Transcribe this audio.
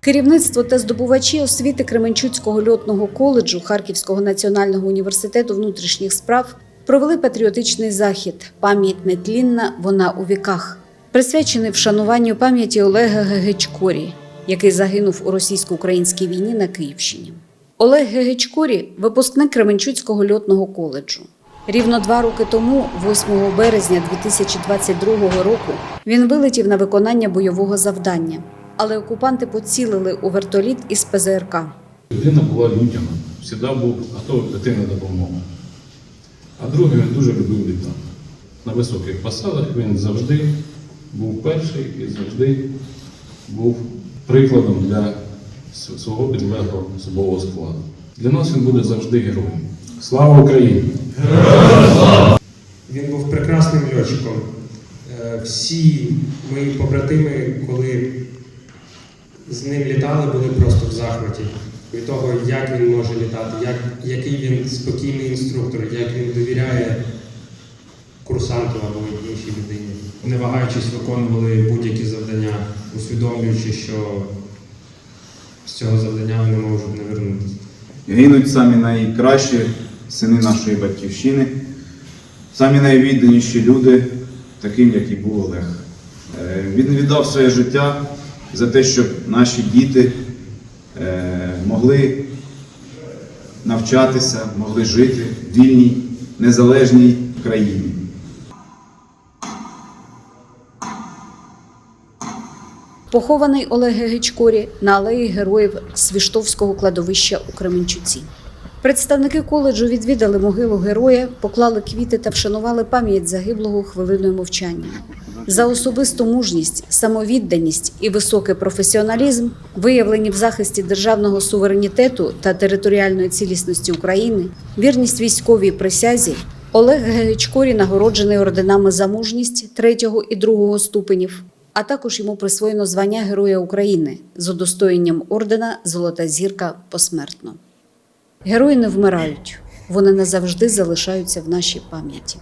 Керівництво та здобувачі освіти Кременчуцького льотного коледжу Харківського національного університету внутрішніх справ провели патріотичний захід Пам'ять нетлінна, вона у віках, присвячений вшануванню пам'яті Олега Гегечкорі, який загинув у російсько-українській війні на Київщині. Олег Гегечкорі – випускник Кременчуцького льотного коледжу. Рівно два роки тому, 8 березня 2022 року, він вилетів на виконання бойового завдання, але окупанти поцілили у вертоліт із ПЗРК. Людина була людяна, завжди був готовий піти на допомогу. А другий він дуже любив літати. На високих посадах він завжди був перший і завжди був прикладом для свого підлеглого особового складу. Для нас він буде завжди героєм. Слава Україні! Він був прекрасним льотчиком. Е, Всі мої побратими, коли з ним літали, були просто в захваті від того, як він може літати, як, який він спокійний інструктор, як він довіряє курсанту або іншій людині. не вагаючись, виконували будь-які завдання, усвідомлюючи, що з цього завдання вони можуть не вернутися. Гинуть самі найкращі сини нашої батьківщини, самі найвідданіші люди, таким, як і був Олег. Е, Він віддав своє життя за те, щоб наші діти е, могли навчатися, могли жити в вільній, незалежній країні. Похований Олег Гегечкорі на алеї героїв Свіштовського кладовища у Кременчуці. Представники коледжу відвідали могилу героя, поклали квіти та вшанували пам'ять загиблого хвилиною мовчання. За особисту мужність, самовідданість і високий професіоналізм, виявлені в захисті державного суверенітету та територіальної цілісності України, вірність військовій присязі, Олег Гегечкорі нагороджений орденами за мужність третього і другого ступенів, а також йому присвоєно звання Героя України з удостоєнням ордена Золота зірка посмертно. Герої не вмирають, вони назавжди залишаються в нашій пам'яті.